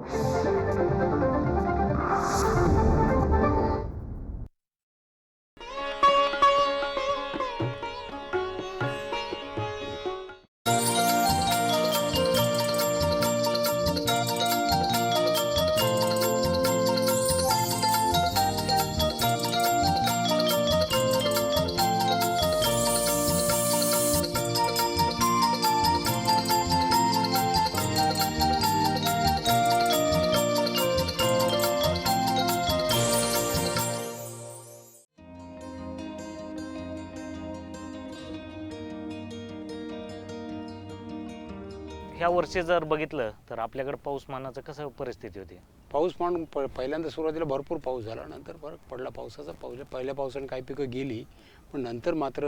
Thank you. वर्षी जर बघितलं तर आपल्याकडे पाऊसमानाचं कसं परिस्थिती होती? पाऊस पण प पहिल्यांदा सुरुवातीला भरपूर पाऊस झाला नंतर फरक पडला पावसाचा. पाऊस पहिल्या पावसाने काही पिकं गेली पण नंतर मात्र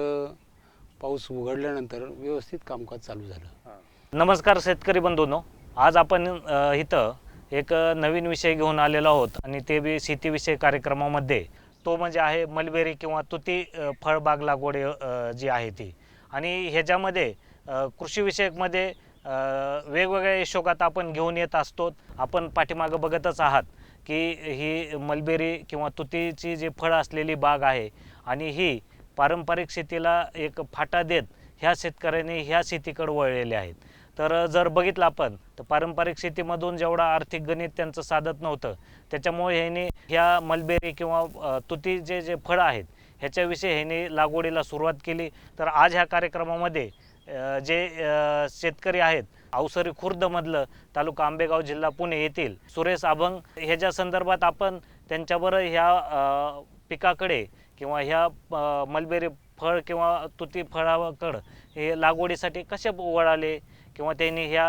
पाऊस उघडल्यानंतर व्यवस्थित कामकाज चालू झालं. नमस्कार शेतकरी बंधूंनो. आज आपण अ, इथं एक नवीन विषय घेऊन आलेलो आहोत. आणि ते बी शेतीविषयक कार्यक्रमामध्ये. तो म्हणजे आहे मलबेरी किंवा तुती अ, फळबाग लागवड अ, जी आहे ती. आणि ह्याच्यामध्ये अ, कृषीविषयकमध्ये वेगवेगळ्या यशोगात आपण घेऊन येत असतो. आपण पाठीमागं बघतच आहात की ही मलबेरी किंवा तुतीची जी फळं असलेली बाग आहे आणि ही पारंपरिक शेतीला एक फाटा देत ह्या शेतकऱ्यांनी ह्या शेतीकडे वळलेले आहेत. तर जर बघितलं आपण तर पारंपरिक शेतीमधून जेवढं आर्थिक गणित त्यांचं साधत नव्हतं त्याच्यामुळे ह्याने ह्या मलबेरी किंवा तुतीचे जे फळं आहेत ह्याच्याविषयी ह्याने लागवडीला सुरुवात केली. तर आज ह्या कार्यक्रमामध्ये जे शेतकरी आहेत अवसरी खुर्दमधलं तालुका आंबेगाव जिल्हा पुणे येथील सुरेश अभंग ह्याच्या संदर्भात आपण त्यांच्यावर ह्या पिकाकडे किंवा ह्या मलबेरी फळ किंवा तुती फळाकडं हे लागवडीसाठी कसे वळाले किंवा त्यांनी ह्या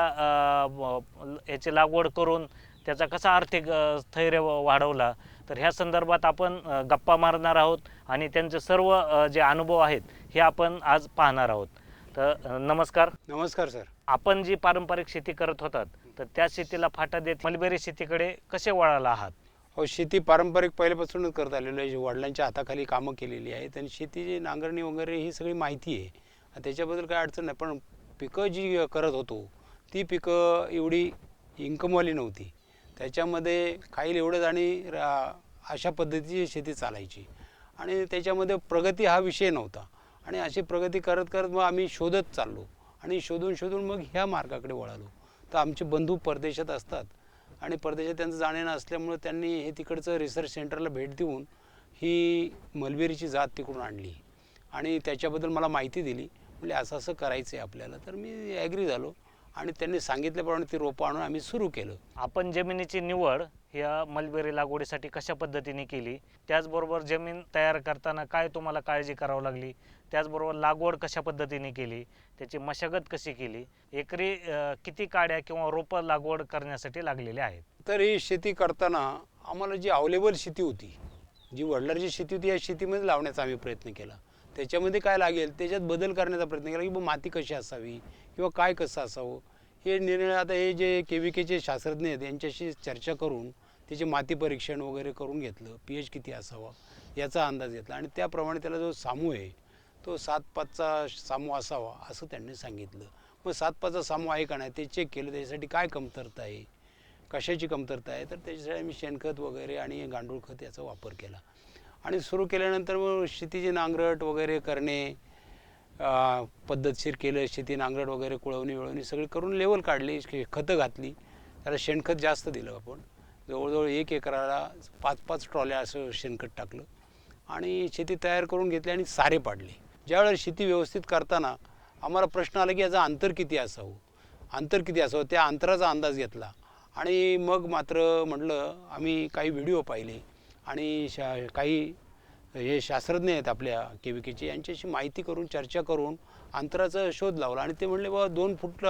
ह्याची लागवड करून त्याचा कसा आर्थिक स्थैर्य वाढवला तर ह्या संदर्भात आपण गप्पा मारणार आहोत आणि त्यांचे सर्व जे अनुभव आहेत हे आपण आज पाहणार आहोत. तर नमस्कार. नमस्कार सर. आपण जी पारंपरिक शेती करत होतात तर त्या शेतीला फाटा देत मलबेरी शेतीकडे कसे वळाला आहात? हो शेती पारंपरिक पहिल्यापासूनच करत आलेलो आहे. वडिलांच्या हाताखाली कामं केलेली आहेत आणि शेतीची नांगरणी वगैरे ही सगळी माहिती आहे. त्याच्याबद्दल काय अडचण नाही पण पिकं जी करत होतो ती पिकं एवढी इन्कमवाली नव्हती. त्याच्यामध्ये खाईल एवढंच आणि अशा पद्धतीची शेती चालायची. आणि त्याच्यामध्ये प्रगती हा विषय नव्हता. आणि अशी प्रगती करत करत मग आम्ही शोधत चाललो. आणि शोधून शोधून मग ह्या मार्गाकडे वळालो. तर आमचे बंधू परदेशात असतात. आणि परदेशात त्यांचं जाणे असल्यामुळे त्यांनी हे तिकडचं रिसर्च सेंटरला भेट देऊन ही मलबेरीची जात तिकडून आणली. आणि त्याच्याबद्दल मला माहिती दिली. म्हणजे असं असं करायचं आहे आपल्याला. तर मी ॲग्री झालो. आणि त्यांनी सांगितल्याप्रमाणे ती रोपं आणून आम्ही सुरू केलं. आपण जमिनीची निवड ह्या मलबेरी लागवडीसाठी कशा पद्धतीने केली? त्याचबरोबर जमीन तयार करताना काय तुम्हाला काळजी करावी लागली? त्याचबरोबर लागवड कशा पद्धतीने केली? त्याची मशागत कशी केली? एकरी किती काड्या किंवा रोपं लागवड करण्यासाठी लागलेल्या आहेत? तर ही शेती करताना आम्हाला जी अवेलेबल शेती होती जी वडिलांची शेती होती या शेतीमध्ये लावण्याचा आम्ही प्रयत्न केला. त्याच्यामध्ये काय लागेल? त्याच्यात बदल करण्याचा प्रयत्न केला की मग माती कशी असावी किंवा काय कसं असावं? हे निर्णय आता हे जे के व्ही केचे शास्त्रज्ञ आहेत यांच्याशी चर्चा करून त्याचे माती परीक्षण वगैरे करून घेतलं. पी एच किती असावा याचा अंदाज घेतला आणि त्याप्रमाणे त्याला जो सामू आहे तो सात पाचचा सामू असावा असं त्यांनी सांगितलं. मग सात पाचचा सामू आहे का नाही ते चेक केलं. त्याच्यासाठी काय कमतरता आहे? कशाची कमतरता आहे? तर त्याच्यासाठी आम्ही शेणखत वगैरे आणि गांडूळ खत याचा वापर केला. आणि सुरू केल्यानंतर मग शेतीची नांगरट वगैरे करणे पद्धतशीर केलं शेती नांगरट वगैरे कुळवणी विळवणी सगळी करून लेवल काढली शे- खतं घातली. त्याला शेणखत जास्त दिलं आपण. जवळजवळ एक एकराला पाच पाच ट्रॉल्या असं शेणखत टाकलं. आणि शेती तयार करून घेतली आणि सारे पाडले. ज्यावेळेस शेती व्यवस्थित करताना आम्हाला प्रश्न आला की याचं अंतर किती असावं? अंतर किती असावं? त्या अंतराचा अंदाज घेतला. आणि मग मात्र म्हटलं आम्ही काही व्हिडिओ पाहिले. आणि शा काही हे शास्त्रज्ञ आहेत आपल्या के व्ही केचे यांच्याशी माहिती करून चर्चा करून अंतराचा शोध लावला आणि ते म्हणले बाबा दोन फूट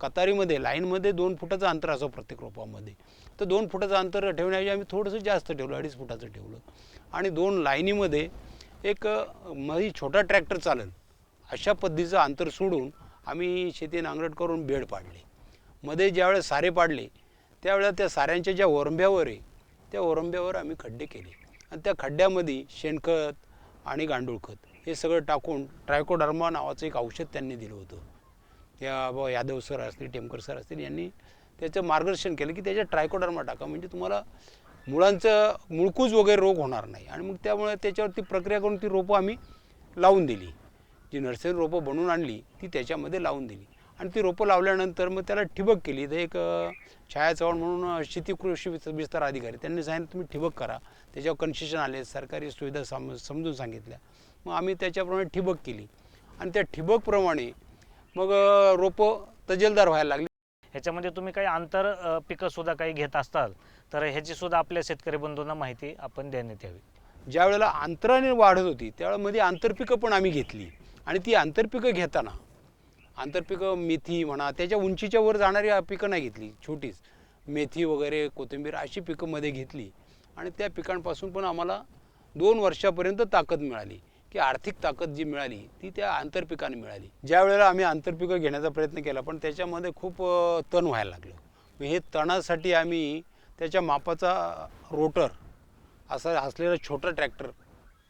कतारीमध्ये लाईनमध्ये दोन फुटाचं अंतर असं प्रत्येक रोपामध्ये. तर दोन फुटाचं अंतर ठेवण्याऐवजी आम्ही थोडंसं जास्त ठेवलं अडीच फुटाचं ठेवलं. आणि दोन लाईनीमध्ये एक अं, मध्ये छोटा ट्रॅक्टर चालेल. अशा पद्धतीचं अंतर सोडून आम्ही शेती नांगरट करून बेड पाडले. मध्ये ज्यावेळेस सारे पाडले त्यावेळेला त्या साऱ्यांच्या ज्या वरंभ्यावर आहे त्या ओरंब्यावर आम्ही खड्डे केले. आणि त्या खड्ड्यामध्ये शेणखत आणि गांडूळ खत हे सगळं टाकून ट्रायकोडर्मा नावाचं एक औषध त्यांनी दिलं होतं. या बाबा यादव सर असतील टेमकर सर असतील यांनी त्याचं मार्गदर्शन केलं की त्याच्यात ट्रायकोडर्मा टाका. म्हणजे तुम्हाला मुळांचं मुळकूज वगैरे रोग होणार नाही. आणि मग त्यामुळे त्याच्यावरती प्रक्रिया करून ती रोपं आम्ही लावून दिली. जी नर्सरी रोपं बनवून आणली ती त्याच्यामध्ये लावून दिली. आणि ती रोपं लावल्यानंतर मग त्याला ठिबक केली. तर एक छाया चव्हाण म्हणून शेती कृषी विस- विस्तार अधिकारी त्यांनी सांगितलं तुम्ही ठिबक करा. त्याच्यावर कन्सेशन आले सरकारी सुविधा सम समजून सांगितल्या. मग आम्ही त्याच्याप्रमाणे ठिबक केली. आणि त्या ठिबकप्रमाणे मग रोपं तजेलदार व्हायला लागली. ह्याच्यामध्ये तुम्ही काही आंतर अ, पिकं सुद्धा काही घेत असताल तर ह्याची सुद्धा आपल्या शेतकरी बंधूंना माहिती आपण देण्यात यावी. ज्या वेळेला अंतराने वाढत होती त्यावेळेमध्ये आंतरपिकं पण आम्ही घेतली. आणि ती आंतरपिकं घेताना आंतरपिकं मेथी म्हणा त्याच्या उंचीच्या वर जाणारी पिकं नाही घेतली छोटीच. मेथी वगैरे कोथिंबीर अशी पिकं मध्ये घेतली आणि त्या पिकांपासून पण आम्हाला दोन वर्षापर्यंत ताकद मिळाली की आर्थिक ताकद जी मिळाली ती त्या आंतरपिकाने मिळाली. ज्या वेळेला आम्ही आंतरपिकं घेण्याचा प्रयत्न केला पण त्याच्यामध्ये खूप तण व्हायला लागलं. हे तणासाठी आम्ही त्याच्या मापाचा रोटर असा असलेला छोटा ट्रॅक्टर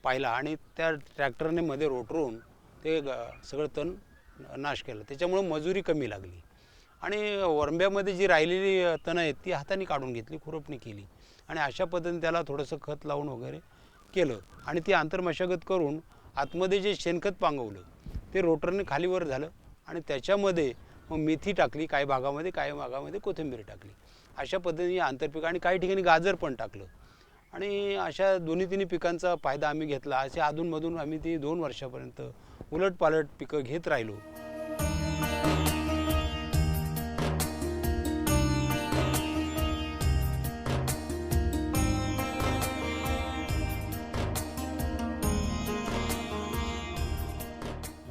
पाहिला आणि त्या ट्रॅक्टरने मध्ये रोटरून ते ग- सगळं तण नाश केला. त्याच्यामुळं मजुरी कमी लागली. आणि वरंब्यामध्ये जी राहिलेली तणं आहेत ती हाताने काढून घेतली खुरपणी केली. आणि अशा पद्धतीने त्याला थोडंसं खत लावून वगैरे केलं. आणि ती आंतरमशागत करून आतमध्ये जे शेणखत पांगवलं ते रोटरने खालीवर झालं आणि त्याच्यामध्ये मग मेथी टाकली काही भागामध्ये काही भागामध्ये कोथिंबीर टाकली. अशा पद्धतीने आंतरपीक आणि काही ठिकाणी गाजर पण टाकलं. आणि अशा दोन्ही तिन्ही पिकांचा फायदा आम्ही घेतला. असे अधूनमधून आम्ही ती दोन वर्षापर्यंत उलटपालट पिकं घेत राहिलो.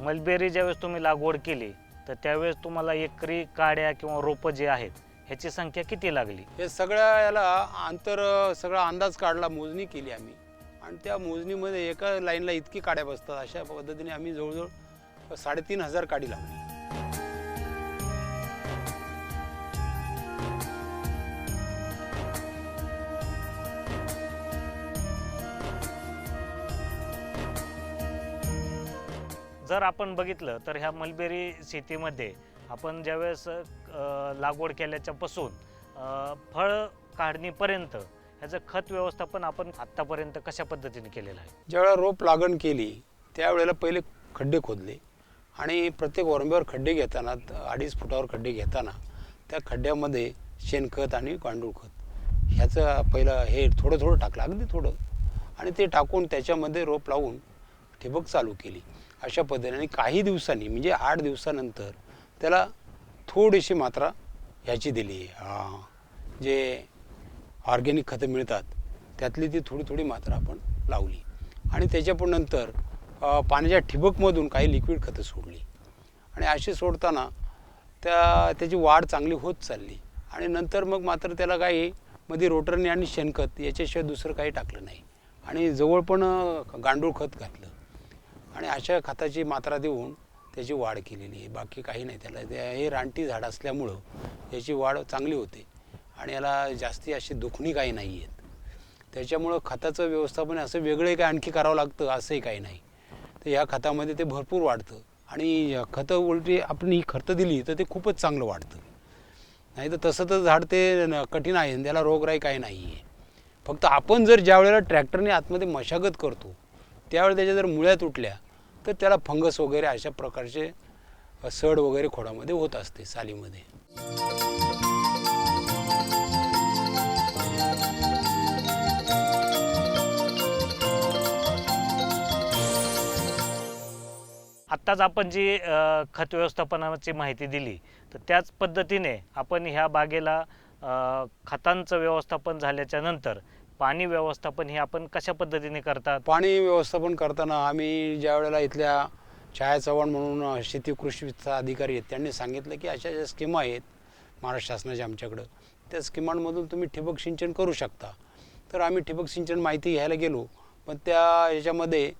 मलबेरी ज्यावेळेस तुम्ही लागवड केली तर त्यावेळेस तुम्हाला एकरी काड्या किंवा रोपं जे आहेत ह्याची संख्या किती लागली? हे सगळ्या याला अंतर सगळा अंदाज काढला मोजणी केली आम्ही. आणि त्या मोजणीमध्ये एका लाईनला इतकी काड्या बसतात अशा पद्धतीने आम्ही जवळजवळ साडेतीन हजार काडी लावली. जर आपण बघितलं तर ह्या मलबेरी शेतीमध्ये आपण ज्यावेळेस लागवड केल्याच्यापासून फळ काढणीपर्यंत ह्याचं खत व्यवस्थापन आपण आत्तापर्यंत कशा पद्धतीने केलेलं आहे? ज्यावेळेला रोप लागण केली त्यावेळेला पहिले खड्डे खोदले. आणि प्रत्येक वरंब्यावर खड्डे घेताना अडीच फुटावर खड्डे घेताना त्या खड्ड्यामध्ये शेणखत आणि गांडूळ खत. ह्याचं पहिलं हे थोडं थोडं टाकलं अगदी थोडं. आणि ते टाकून त्याच्यामध्ये रोप लावून ठिबक चालू केली. अशा पद्धतीने आणि काही दिवसांनी म्हणजे आठ दिवसानंतर त्याला थोडीशी मात्रा ह्याची दिली. अं, जे ऑर्गॅनिक खतं मिळतात त्यातली ती थोडी थोडी मात्रा आपण लावली. आणि त्याच्या पण नंतर पाण्याच्या ठिबकमधून काही लिक्विड खतं सोडली. आणि अशी सोडताना त्या त्याची वाढ चांगली होत चालली. आणि नंतर मग मात्र त्याला काही मध्ये रोटरने आणि शेणखत याच्याशिवाय दुसरं काही टाकलं नाही. आणि जवळ पण गांडूळ खत घातलं. आणि अशा खताची मात्रा देऊन त्याची वाढ केलेली आहे. बाकी काही नाही. त्याला ते हे रानटी झाड असल्यामुळं याची वाढ चांगली होते. आणि याला जास्ती अशी दुखणी काही नाही आहेत. त्याच्यामुळं खताचं व्यवस्थापन असं वेगळं काही आणखी करावं लागतं असंही काही नाही. तर या खतामध्ये ते भरपूर वाढतं. आणि खतं उलटी आपण ही खतं दिली तर ते खूपच चांगलं वाढतं. नाही तर तसं तर झाड ते न- कठीण आहे त्याला रोगराई काही नाही आहे फक्त आपण जर ज्या वेळेला ट्रॅक्टरने आतमध्ये मशागत करतो त्यावेळेला त्याच्या जर मुळ्या तुटल्या तर त्याला फंगस वगैरे अशा प्रकारचे सड वगैरे खोडामध्ये होत असते सालीमध्ये. आत्ताच आपण जी खत व्यवस्थापनाची माहिती दिली तर त्याच पद्धतीने आपण ह्या बागेला खतांचं व्यवस्थापन झाल्याच्यानंतर पाणी व्यवस्थापन हे आपण कशा पद्धतीने करतात? पाणी व्यवस्थापन करताना आम्ही ज्या वेळेला इथल्या छाया चव्हाण म्हणून शेती कृषी अधिकारी आहेत त्यांनी सांगितलं की अशा ज्या स्कीमा आहेत महाराष्ट्र शासनाच्या आमच्याकडं त्या स्कीमांमधून तुम्ही ठिबक सिंचन करू शकता. तर आम्ही ठिबक सिंचन माहिती घ्यायला गेलो पण त्या याच्यामध्ये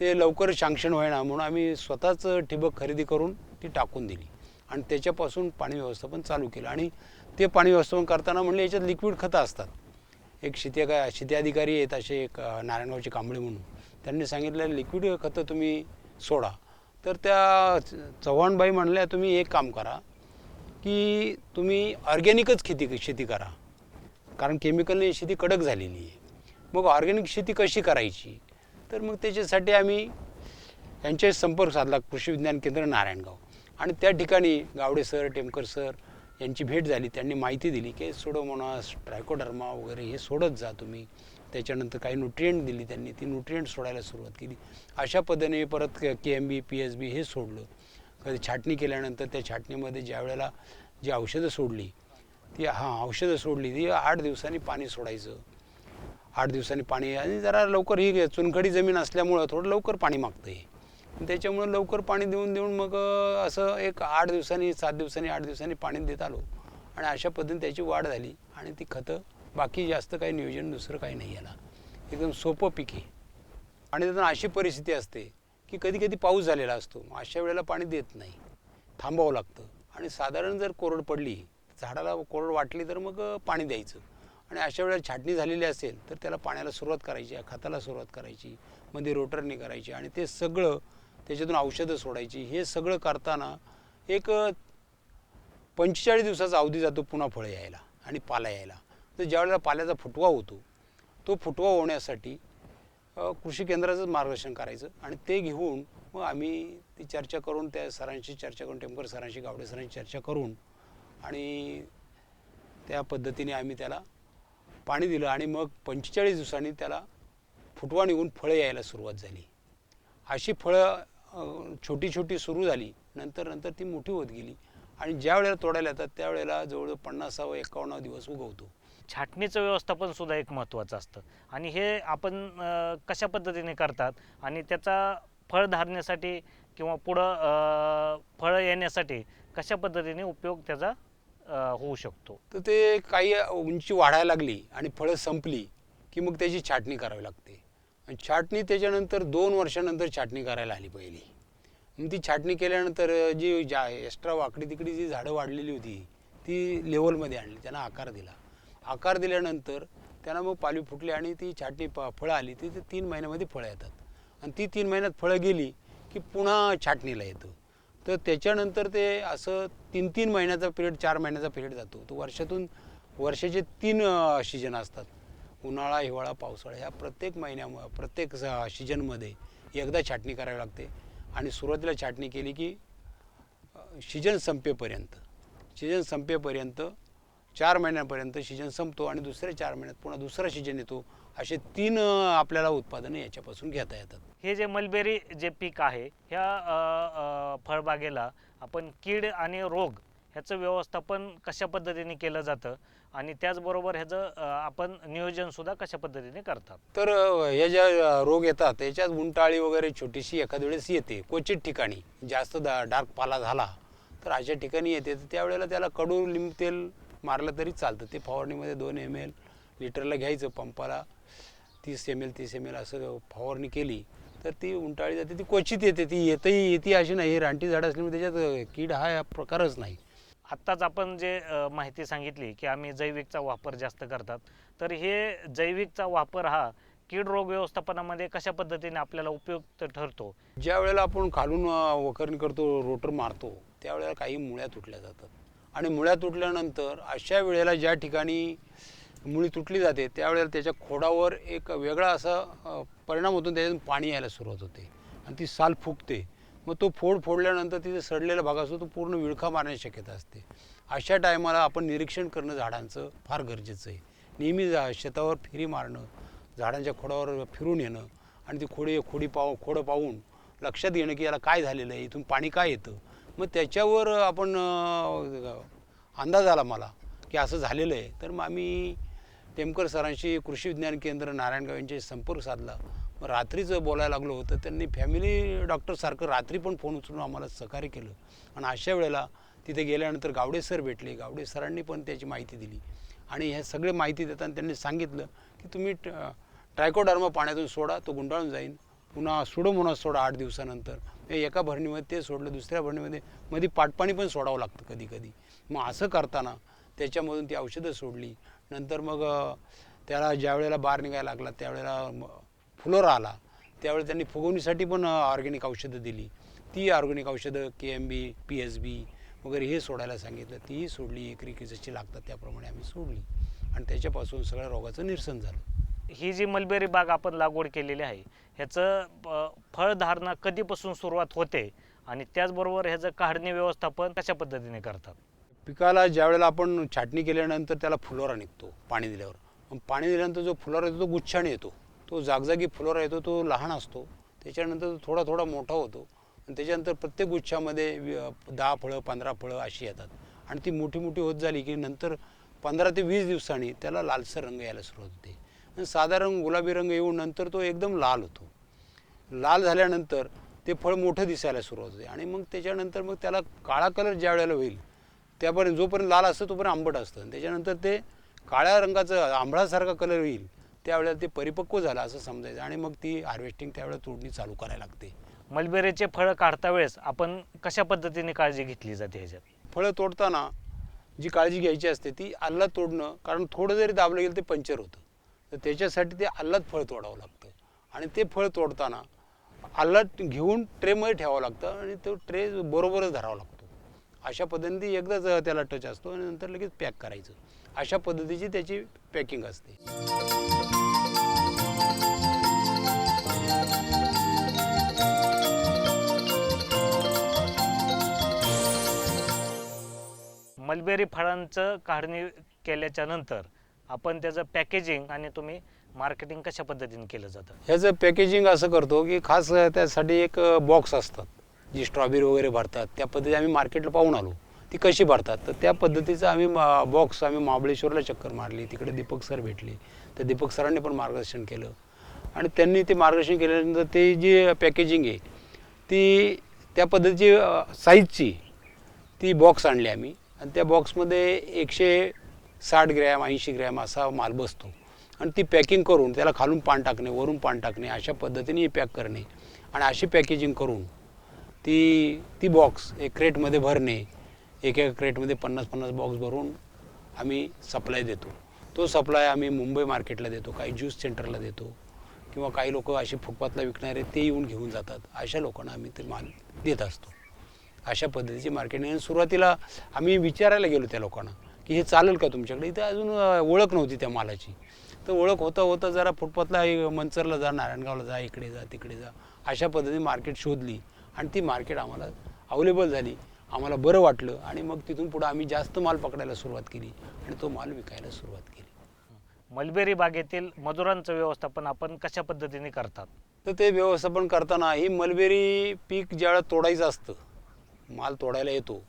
ते लवकर सँक्शन होईना म्हणून आम्ही स्वतःच ठिबक खरेदी करून ती टाकून दिली आणि त्याच्यापासून पाणी व्यवस्थापन चालू केलं. आणि ते पाणी व्यवस्थापन करताना म्हणले याच्यात लिक्विड खतं असतात. एक शेती का शेती अधिकारी आहेत असे एक नारायणगावचे कांबळे म्हणून. त्यांनी सांगितलं लिक्विड खतं तुम्ही सोडा. तर त्या चव्हाणबाई म्हणल्या तुम्ही एक काम करा की तुम्ही ऑर्गॅनिकच खेती शेती करा. कारण केमिकलने शेती कडक झालेली आहे. मग ऑर्गॅनिक शेती कशी करायची? तर मग त्याच्यासाठी आम्ही यांच्याशी संपर्क साधला कृषी विज्ञान केंद्र नारायणगाव. आणि त्या ठिकाणी गावडे सर टेमकर सर यांची भेट झाली त्यांनी माहिती दिली की सोडोमोनास ट्रायकोडर्मा वगैरे हे सोडत जा तुम्ही. त्याच्यानंतर काही न्यूट्रिएंट दिली त्यांनी ती न्यूट्रिएंट सोडायला सुरुवात केली. अशा पद्धतीने परत K M B P S B हे सोडलं. कधी छाटणी केल्यानंतर त्या छाटणीमध्ये ज्या वेळेला जी औषधं सोडली ती हां औषधं सोडली ती आठ दिवसांनी पाणी सोडायचं. आठ दिवसांनी पाणी आणि जरा लवकर ही चुनखडी जमीन असल्यामुळं थोडं लवकर पाणी मागतं हे. त्याच्यामुळे लवकर पाणी देऊन देऊन मग असं एक आठ दिवसांनी सात दिवसांनी आठ दिवसांनी पाणी देत आलो. आणि अशा पद्धतीने त्याची वाढ झाली. आणि ती खतं बाकी जास्त काही नियोजन दुसरं काही नाही याला. एकदम सोपं पीक आहे. आणि त्यातून अशी परिस्थिती असते की कधी कधी पाऊस झालेला असतो. मग अशा वेळेला पाणी देत नाही. थांबावं लागतं. आणि साधारण जर कोरड पडली झाडाला कोरड वाटली तर मग पाणी द्यायचं. आणि अशा वेळेला छाटणी झालेली असेल तर त्याला पाण्याला सुरुवात करायची खताला सुरुवात करायची मध्ये रोटरने करायची. आणि ते सगळं त्याच्यातून औषधं सोडायची. हे सगळं करताना एक पंचेचाळीस दिवसाचा अवधी जातो पुन्हा फळं यायला आणि पाला यायला. तर ज्यावेळेला पाल्याचा फुटवा होतो तो फुटवा होण्यासाठी कृषी केंद्राचंच मार्गदर्शन करायचं आणि ते घेऊन मग आम्ही ती चर्चा करून त्या सरांशी चर्चा करून टेमकर सरांशी गावडे सरांशी चर्चा करून आणि त्या पद्धतीने आम्ही त्याला पाणी दिलं आणि मग पंचेचाळीस दिवसांनी त्याला फुटवा निघून फळं यायला सुरुवात झाली. अशी फळं छोटी छोटी सुरू झाली नंतर नंतर ती मोठी होत गेली. आणि ज्या वेळेला तोडायला येतात त्यावेळेला जवळजवळ पन्नासावं एकावन्न दिवस उगवतो. छाटणीचं व्यवस्थापन सुद्धा एक महत्त्वाचं असतं. आणि हे आपण कशा पद्धतीने करतात? आणि त्याचा फळ धारण्यासाठी किंवा पुढं फळं येण्यासाठी कशा पद्धतीने उपयोग त्याचा होऊ शकतो? तर ते काही उंची वाढायला लागली आणि फळं संपली की मग त्याची छाटणी करावी लागते. आणि छाटणी त्याच्यानंतर दोन वर्षानंतर छाटणी करायला आली पहिली. मग ती छाटणी केल्यानंतर जी ज्या एक्स्ट्रा वाकडी तिकडी जी झाडं वाढलेली होती ती लेवलमध्ये आणली त्यांना आकार दिला. आकार दिल्यानंतर त्यांना मग पालवी फुटली आणि ती छाटणी प फळं आली ती तीन महिन्यामध्ये फळं येतात. आणि ती तीन महिन्यात फळं गेली की पुन्हा छाटणीला येतं. तर त्याच्यानंतर ते असं तीन तीन महिन्याचा पिरियड चार महिन्याचा पिरियड जातो. तो वर्षातून वर्षाचे तीन सीजन असतात. उन्हाळा हिवाळा पावसाळा ह्या प्रत्येक महिन्या प्रत्येक सीजनमध्ये एकदा छाटणी करावी लागते. आणि सुरुवातीला छाटणी केली की सीजन संपेपर्यंत. सीजन संपेपर्यंत चार महिन्यापर्यंत सीजन संपतो आणि दुसऱ्या चार महिन्यात पुन्हा दुसरा सीजन येतो. असे तीन आपल्याला उत्पादनं याच्यापासून घेता येतात. हे जे मलबेरी जे पीक आहे ह्या फळबागेला आपण कीड आणि रोग ह्याचं व्यवस्थापन कशा पद्धतीने केलं जातं? आणि त्याचबरोबर ह्याचं आपण नियोजनसुद्धा कशा पद्धतीने करतात? तर या हे ज्या रोग येतात त्याच्यात उंटाळी वगैरे छोटीशी एखाद्या वेळेस येते. क्वचित ठिकाणी जास्त दा डार्क पाला झाला तर अशा ठिकाणी येते. तर त्यावेळेला त्याला कडू लिंब तेल मारलं तरी चालतं. ते फवारणीमध्ये दोन एम एल लिटरला घ्यायचं पंपाला तीस एम एल तीस एम एल असं फवारणी केली तर ती उंटाळी जाते. ती क्वचित येते. ती येतही येते अशी नाही. रानटी झाड असल्यामुळे त्याच्यात कीड हा प्रकारच नाही. आत्ताच आपण जे माहिती सांगितली की आम्ही जैविकचा वापर जास्त करतात तर हे जैविकचा वापर हा कीड रोग व्यवस्थापनामध्ये कशा पद्धतीने आपल्याला उपयुक्त ठरतो? ज्या वेळेला आपण खालून वखरणी करतो रोटर मारतो त्यावेळेला काही मुळ्या तुटल्या जातात. आणि मुळ्या तुटल्यानंतर अशा वेळेला ज्या ठिकाणी मुळी तुटली जाते त्यावेळेला त्याच्या खोडावर एक वेगळा असा परिणाम होतो त्याच्यातून पाणी यायला सुरुवात होते. आणि ती साल फुगते. मग तो फोड फोडल्यानंतर तिथे सडलेला भाग असतो तो पूर्ण विळखा मारण्याची शक्यता असते. अशा टायमाला आपण निरीक्षण करणं झाडांचं फार गरजेचं आहे. नेहमी जा शेतावर फेरी मारणं झाडांच्या खोडावर फिरून येणं आणि ती खोडी खोडी पाव खोडं पाहून लक्षात घेणं की याला काय झालेलं आहे इथून पाणी काय येतं? मग त्याच्यावर आपण अंदाज आला मला की असं झालेलं आहे. तर मग आम्ही टेमकर सरांशी कृषी विज्ञान केंद्र नारायणगाव यांच्याशी संपर्क साधला. रात्रीचं बोलायला लागलो होतं त्यांनी फॅमिली डॉक्टरसारखं रात्री पण फोन उचलून आम्हाला सहकार्य केलं. आणि अशा वेळेला तिथे गेल्यानंतर गावडे सर भेटले. गावडे सरांनी पण त्याची माहिती दिली. आणि ह्या सगळे माहिती देताना त्यांनी सांगितलं की तुम्ही ट्रायकोडर्मा पाण्यातून सोडा तो गुंडाळून जाईन. पुन्हा सुडोमोनास सोडा आठ दिवसानंतर. एका भरणीमध्ये ते सोडलं दुसऱ्या भरणीमध्ये मध्ये पाटपाणी पण सोडावं लागतं कधी कधी मग असं करताना त्याच्यामधून ती औषधं सोडली. नंतर मग त्याला ज्या वेळेला बार निघायला लागला त्यावेळेला फुलोरा आला. त्यावेळेला त्यांनी फुगवणीसाठी पण ऑर्गॅनिक औषधं दिली. ती ऑर्गॅनिक औषधं K M B P S B वगैरे हे सोडायला सांगितलं. तीही सोडली एकरी की जशी लागतात त्याप्रमाणे आम्ही सोडली. आणि त्याच्यापासून सगळ्या रोगाचं निरसन झालं. ही जी मलबेरी बाग आपण लागवड केलेली आहे ह्याचं फळधारणा कधीपासून सुरुवात होते आणि त्याचबरोबर ह्याचं काढणी व्यवस्थापन कशा पद्धतीने करतात? पिकाला ज्या वेळेला आपण छाटणी केल्यानंतर त्याला फुलोरा निघतो पाणी दिल्यावर. पाणी दिल्यानंतर जो फुलोरा येतो तो गुच्छाने येतो. तो जागजागी फुलोरा येतो तो लहान असतो. त्याच्यानंतर तो थोडा थोडा मोठा होतो. आणि त्याच्यानंतर प्रत्येक गुच्छामध्ये दहा फळं पंधरा फळं अशी येतात. आणि ती मोठी मोठी होत झाली की नंतर पंधरा ते वीस दिवसांनी त्याला लालसर रंग यायला सुरुवात होते. आणि साधारण गुलाबी रंग येऊन नंतर तो एकदम लाल होतो. लाल झाल्यानंतर ते फळ मोठं दिसायला सुरुवात होते. आणि मग त्याच्यानंतर मग त्याला काळा कलर ज्या वेळेला होईल त्यापर्यंत जोपर्यंत लाल असतं तोपर्यंत आंबट असतं. आणि त्याच्यानंतर ते काळ्या रंगाचं आंबळासारखा कलर येईल. त्यावेळेला ते परिपक्व झालं असं समजायचं आणि मग ती हार्वेस्टिंग त्यावेळेला तोडणी चालू करायला लागते. मलबेरीचे फळं काढता वेळेस आपण कशा पद्धतीने काळजी घेतली जाते ह्याच्यात? फळं तोडताना जी काळजी घ्यायची असते ती आल्लाद तोडणं कारण थोडं जरी दाबलं गेलं ते पंचर होतं. तर त्याच्यासाठी ते आल्लाद फळ तोडावं लागतं. आणि ते फळ तोडताना आल्लाद घेऊन ट्रेमध्ये ठेवावं लागतं आणि तो ट्रे बरोबरच धरावा लागतो. अशा पद्धतीने एकदाच त्याला टच असतो आणि नंतर लगेच पॅक करायचं. अशा पद्धतीची त्याची पॅकिंग असते. मलबेरी फळांचं काढणी केल्याच्यानंतर आपण त्याचं पॅकेजिंग आणि तुम्ही मार्केटिंग कशा पद्धतीने केलं जातं? ह्याचं पॅकेजिंग असं करतो की खास त्यासाठी एक बॉक्स असतात जी स्ट्रॉबेरी वगैरे भरतात. त्या पद्धती आम्ही मार्केटला पाहून आलो. ती कशी भरतात? तर त्या पद्धतीचं आम्ही बॉक्स आम्ही महाबळेश्वरला चक्कर मारली तिकडे दीपक सर भेटले. तर दीपक सरांनी पण मार्गदर्शन केलं. आणि त्यांनी ते मार्गदर्शन केल्यानंतर ते जी पॅकेजिंग आहे ती त्या पद्धतीची साईजची ती बॉक्स आणली आम्ही. आणि त्या बॉक्समध्ये एकशे साठ ग्रॅम ऐंशी ग्रॅम असा माल बसतो. आणि ती पॅकिंग करून त्याला खालून पान टाकणे वरून पान टाकणे अशा पद्धतीने पॅक करणे. आणि अशी पॅकेजिंग करून ती ती बॉक्स एक क्रेटमध्ये भरणे. एक एका क्रेटमध्ये पन्नास पन्नास बॉक्स भरून आम्ही सप्लाय देतो. तो सप्लाय आम्ही मुंबई मार्केटला देतो काही ज्यूस सेंटरला देतो किंवा काही लोक असे फुटपाथला विकणारे ते येऊन घेऊन जातात. अशा लोकांना आम्ही ते माल देत असतो. अशा पद्धतीची मार्केटिंग आणि सुरुवातीला आम्ही विचारायला गेलो त्या लोकांना की हे चालेल का तुमच्याकडे? इथे अजून ओळख नव्हती त्या मालाची. तर ओळख होता होता जरा फुटपाथला मंचरला जा नारायणगावला जा इकडे जा तिकडे जा. अशा पद्धतीने मार्केट शोधली. आणि ती मार्केट आम्हाला अवेलेबल झाली. आम्हाला बरं वाटलं. आणि मग तिथून पुढं आम्ही जास्त माल पकडायला सुरुवात केली. आणि तो माल विकायला सुरुवात केली. मलबेरी बागेतील मजुरांचं व्यवस्थापन आपण कशा पद्धतीने करतात? तर ते व्यवस्थापन करताना ही मलबेरी पीक ज्यावेळेला तोडायचं असतं माल तोडायला येतो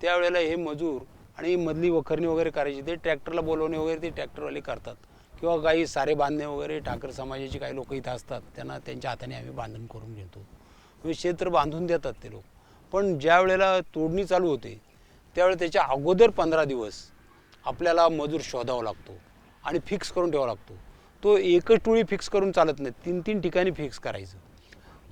त्यावेळेला हे मजूर आणि मधली वखरणी वगैरे करायची ते ट्रॅक्टरला बोलवणे वगैरे ते ट्रॅक्टरवाले करतात. किंवा काही सारे बांधणे वगैरे ठाकर समाजाचे काही लोक इथं असतात त्यांना त्यांच्या हाताने आम्ही बांधण करून घेतो म्हणजे क्षेत्र बांधून देतात ते लोक. पण ज्या वेळेला तोडणी चालू होते त्यावेळेला त्याच्या अगोदर पंधरा दिवस आपल्याला मजूर शोधावा लागतो. आणि फिक्स करून ठेवावा लागतो. तो एकच टोळी फिक्स करून चालत नाही. तीन तीन ठिकाणी फिक्स करायचं.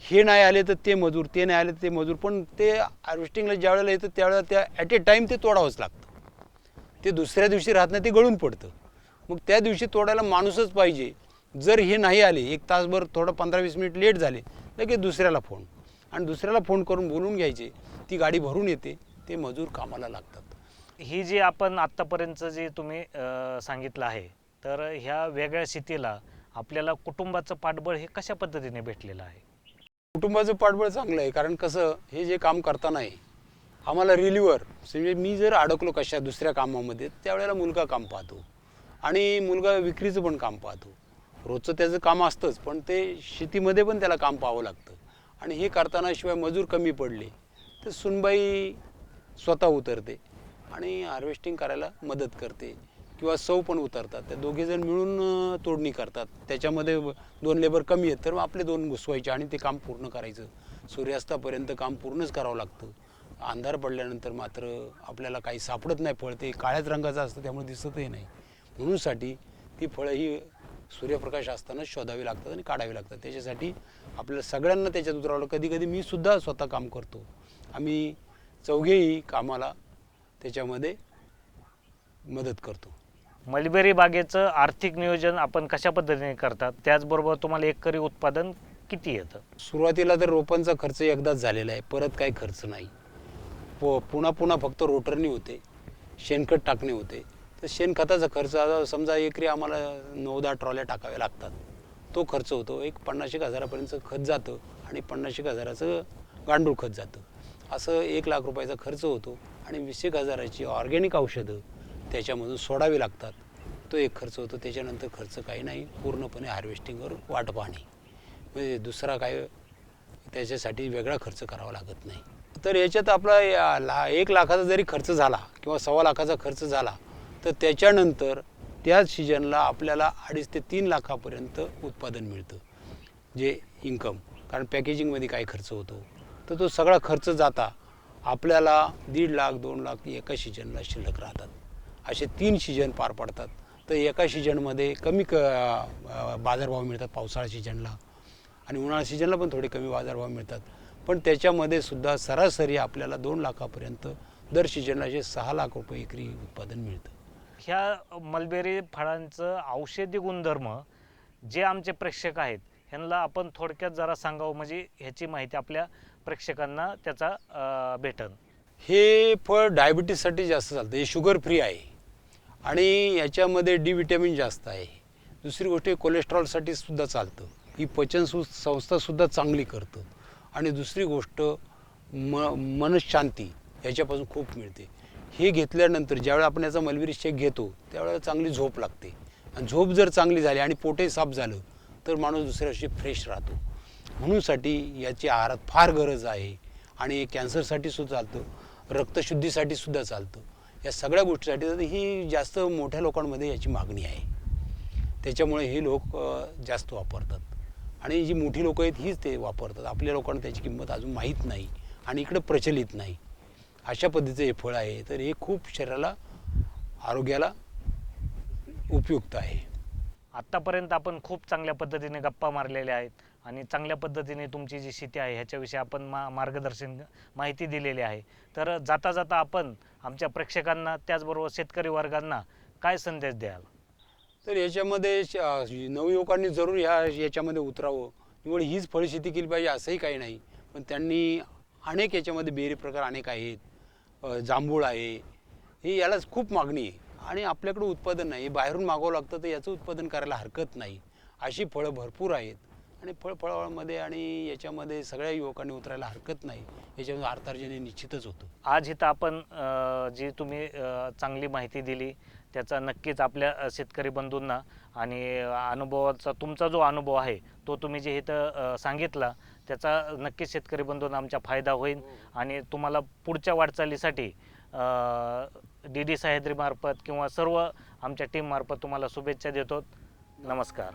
हे नाही आले तर ते मजूर ते नाही आले तर ते मजूर पण ते हार्वेस्टिंगला ज्या वेळेला येतं त्यावेळेला त्या ॲट ए टाईम ते तोडावंच लागतं. ते दुसऱ्या दिवशी राहत नाही ते गळून पडतं. मग त्या दिवशी तोडायला माणूसच पाहिजे. जर हे नाही आले एक तासभर थोडं पंधरा वीस मिनिट लेट झाले लगेच दुसऱ्याला फोन आणि दुसऱ्याला फोन करून बोलून घ्यायचे ती गाडी भरून येते ते मजूर कामाला लागतात. ही जी आपण आत्तापर्यंत जे तुम्ही सांगितलं आहे तर ह्या वेगळ्या स्थितीला आपल्याला कुटुंबाचं पाठबळ हे कशा पद्धतीने भेटलेलं आहे? कुटुंबाचं पाठबळ चांगलं आहे कारण कसं हे जे काम करताना आहे आम्हाला रिलीवर म्हणजे मी जर अडकलो कशा दुसऱ्या कामामध्ये त्यावेळेला मुलगा काम पाहतो. आणि मुलगा विक्रीचं पण काम पाहतो. रोजचं त्याचं काम असतंच पण ते शेतीमध्ये पण त्याला काम पाहावं लागतं. आणि हे करताना शिवाय मजूर कमी पडले तर सुनबाई स्वतः उतरते आणि हार्वेस्टिंग करायला मदत करते. किंवा सौ पण उतरतात. त्या दोघेजण मिळून तोडणी करतात. त्याच्यामध्ये दोन लेबर कमी आहेत तर मग आपले दोन घुसवायचे आणि ते काम पूर्ण करायचं. सूर्यास्तापर्यंत काम पूर्णच करावं लागतं. अंधार पडल्यानंतर मात्र आपल्याला काही सापडत नाही फळ ते काळ्याच रंगाचं असतं त्यामुळे दिसतही नाही. म्हणूनसाठी ती फळं ही सूर्यप्रकाश असताना शोधावी लागतात आणि काढावी लागतात. त्याच्यासाठी आपल्याला सगळ्यांना त्याच्यात उतरावं कधी कधी मी सुद्धा स्वतः काम करतो. आम्ही चौघेही कामाला त्याच्यामध्ये मदत करतो. मलबेरी बागेचं आर्थिक नियोजन आपण कशा पद्धतीने करतात? त्याचबरोबर तुम्हाला एकरी उत्पादन किती येतं? सुरुवातीला तर रोपांचा खर्च एकदाच झालेला आहे. परत काही खर्च नाही. प पुन्हा पुन्हा फक्त रोटरनी होते. शेणखत टाकणे होते. तर शेणखताचा खर्च आता समजा एकरी आम्हाला नऊ दहा ट्रॉल्या टाकाव्या लागतात. तो खर्च होतो. एक पन्नास एक हजारापर्यंत खत जातं आणि पन्नास एक हजाराचं गांडूळ खत जातं. असं एक लाख रुपयाचा खर्च होतो आणि वीस एक हजाराची ऑर्गॅनिक औषधं त्याच्यामधून सोडावी लागतात. तो एक खर्च होतो. त्याच्यानंतर खर्च काही नाही. पूर्णपणे हार्वेस्टिंगवर वाट पाहणे. म्हणजे दुसरा काय त्याच्यासाठी वेगळा खर्च करावा लागत नाही. तर याच्यात आपला या ला एक लाखाचा जरी खर्च झाला किंवा सव्वा लाखाचा खर्च झाला तर त्याच्यानंतर त्याच सीजनला आपल्याला अडीच ते तीन लाखापर्यंत उत्पादन मिळतं. जे इन्कम कारण पॅकेजिंगमध्ये काय खर्च होतो. तर तो सगळा खर्च जाता आपल्याला दीड लाख दोन लाख एका सीजनला शिल्लक राहतात. असे तीन सीजन पार पडतात. तर एका सीजनमध्ये कमी क बाजारभाव मिळतात पावसाळा सीजनला आणि उन्हाळा सीजनला पण थोडे कमी बाजारभाव मिळतात. पण त्याच्यामध्ये सुद्धा सरासरी आपल्याला दोन लाखापर्यंत दर सीजनला जे सहा लाख रुपये एकरी उत्पादन मिळतं. ह्या मलबेरी फळांचं औषधी गुणधर्म जे आमचे प्रेक्षक आहेत ह्यांना आपण थोडक्यात जरा सांगावं म्हणजे ह्याची माहिती आपल्या प्रेक्षकांना त्याचा भेटन. हे फळ डायबिटीससाठी जास्त चालतं. हे शुगर फ्री आहे. आणि याच्यामध्ये डी विटॅमिन जास्त आहे. दुसरी गोष्ट कोलेस्ट्रॉलसाठी सुद्धा चालतं. ही पचन सु संस्थासुद्धा चांगली करतं. आणि दुसरी गोष्ट म मनशांती याच्यापासून खूप मिळते. हे घेतल्यानंतर ज्यावेळेला आपण याचा मलबेरी शेक घेतो त्यावेळेला चांगली झोप लागते. आणि झोप जर चांगली झाली आणि पोटही साफ झालं तर माणूस दुसऱ्या दिवशी फ्रेश राहतो. म्हणूनसाठी याची आहारात फार गरज आहे. आणि कॅन्सरसाठी सुद्धा चालतं. रक्तशुद्धीसाठी सुद्धा चालतं. या सगळ्या गोष्टीसाठी तर ही जास्त मोठ्या लोकांमध्ये याची मागणी आहे. त्याच्यामुळे हे लोक जास्त वापरतात. आणि जी मोठी लोकं आहेत हीच ते वापरतात. आपल्या लोकांना त्याची किंमत अजून माहीत नाही आणि इकडं प्रचलित नाही. अशा पद्धतीचं हे फळ आहे. तर हे खूप शरीराला आरोग्याला उपयुक्त आहे. आत्तापर्यंत आपण खूप चांगल्या पद्धतीने गप्पा मारलेल्या आहेत आणि चांगल्या पद्धतीने तुमची जी शेती आहे ह्याच्याविषयी आपण मा मार्गदर्शन माहिती दिलेली आहे. तर जाता जाता आपण आमच्या प्रेक्षकांना त्याचबरोबर शेतकरी वर्गांना काय संदेश द्याल? तर याच्यामध्ये श- नवयुवकांनी जरूर ह्या याच्यामध्ये उतरावं. निवड हीच फळशेती केली पाहिजे असंही काही नाही. पण त्यांनी अनेक याच्यामध्ये बेरी प्रकार अनेक आहेत. जांभूळ आहे. हे यालाच खूप मागणी आहे. आणि आपल्याकडे उत्पादन नाही. बाहेरून मागावं लागतं तर याचं उत्पादन करायला हरकत नाही. अशी फळं भरपूर आहेत. आणि फळफळामध्ये आणि याच्यामध्ये सगळ्या युवकांनी उतरायला हरकत नाही. याच्यामध्ये अर्थार्जन निश्चितच होतं. आज इथं आपण जी तुम्ही चांगली माहिती दिली त्याचा नक्कीच आपल्या शेतकरी बंधूंना आणि अनुभवाचा तुमचा जो अनुभव आहे तो तुम्ही जे इथं सांगितला त्याचा नक्कीच शेतकरी बंधूंना आमचा फायदा होईल. आणि तुम्हाला पुढच्या वाटचालीसाठी डी डी सह्याद्रीमार्फत किंवा सर्व आमच्या टीममार्फत तुम्हाला शुभेच्छा देतो. नमस्कार.